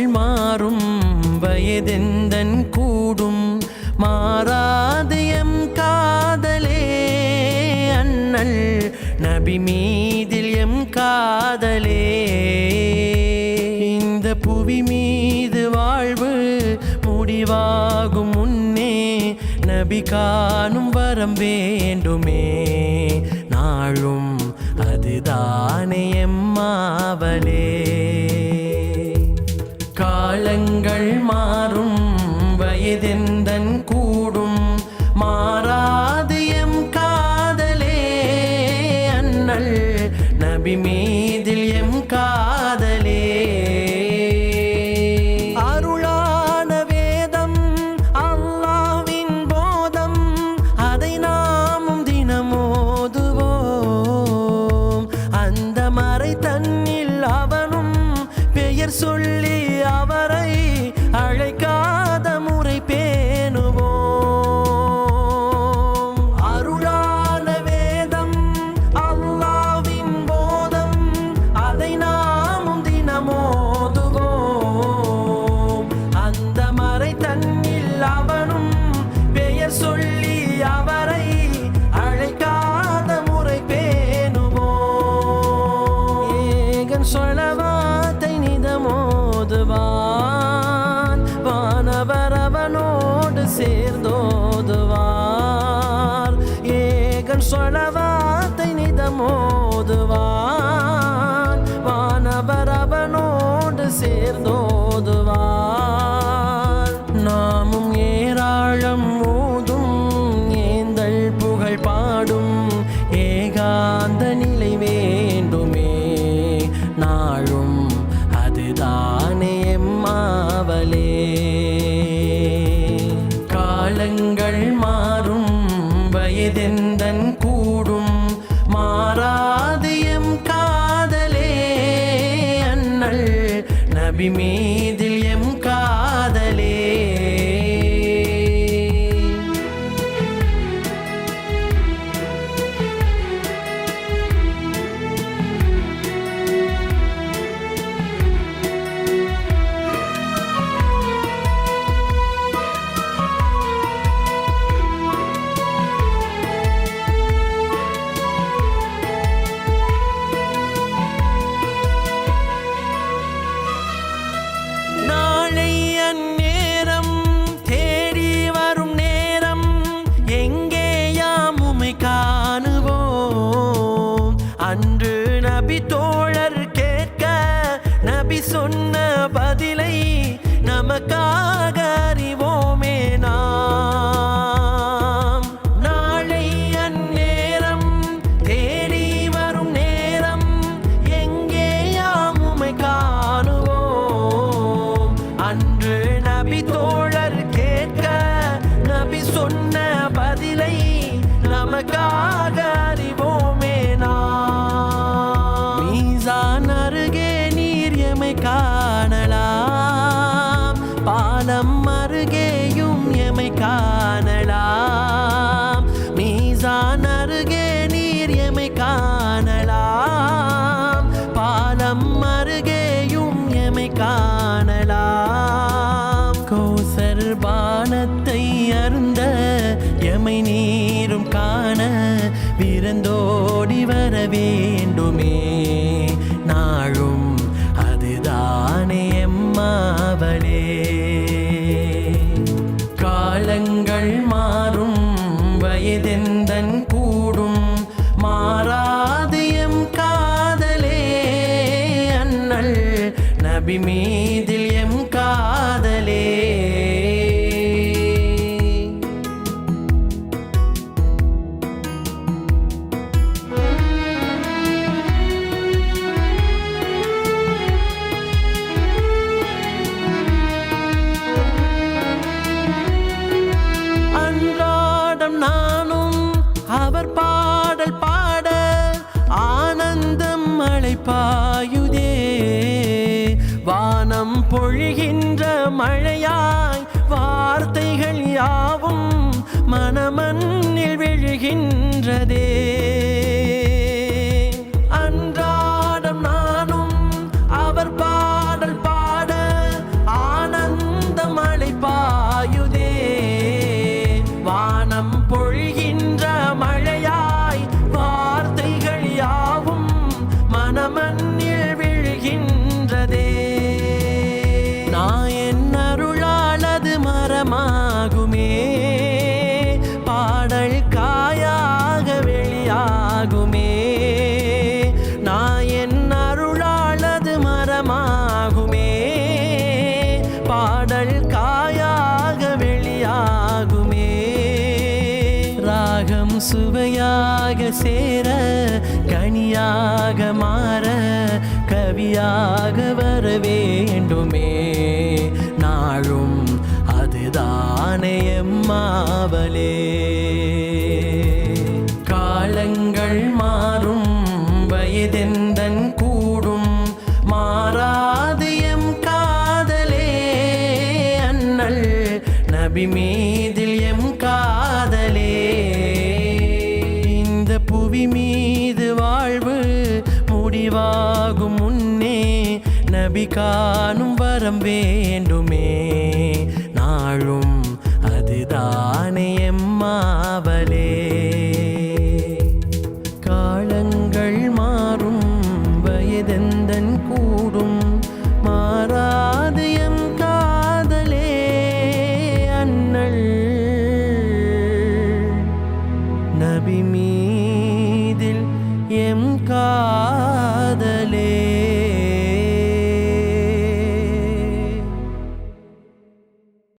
மாறும் வயதெந்தன் கூடும். மாறாதயம் காதலே அண்ணல் நபி மீதில் எம் காதலே. இந்த புவி மீது வாழ்வு முடிவாகும் முன்னே நபி காணும் வரம் வேண்டுமே. நாளும் அதுதானே எம்மாவலே Rabbi mi dil yemka சொலவாத்தை நிதமோதுவான். வானவர் அவனோடு சேர்ந்தோதுவான். நாமும் ஏராளம் மோதும் ஏந்தல் புகழ் பாடும். ஏகாந்த நிலை வேண்டுமே. நாளும் அதுதானே மாவலே காலங்கள் மாறும் வயதென் காண விருந்தோடி வர வேண்டுமே. நாளும் அதுதானே அம்மாவளே காலங்கள் மாறும் வயதென் பொழிகின்ற மழையாய் வார்த்தைகள் யாவும் மனமண்ணில் விழுகின்றதே. சேர கனியாக மாற கவியாக வர வேண்டுமே. நாளும் அதுதானே எம்மாவலே. காலங்கள் மா நபி காணும் வரம் வேண்டுமே. நாளும் அதுதானே எம்மாவ?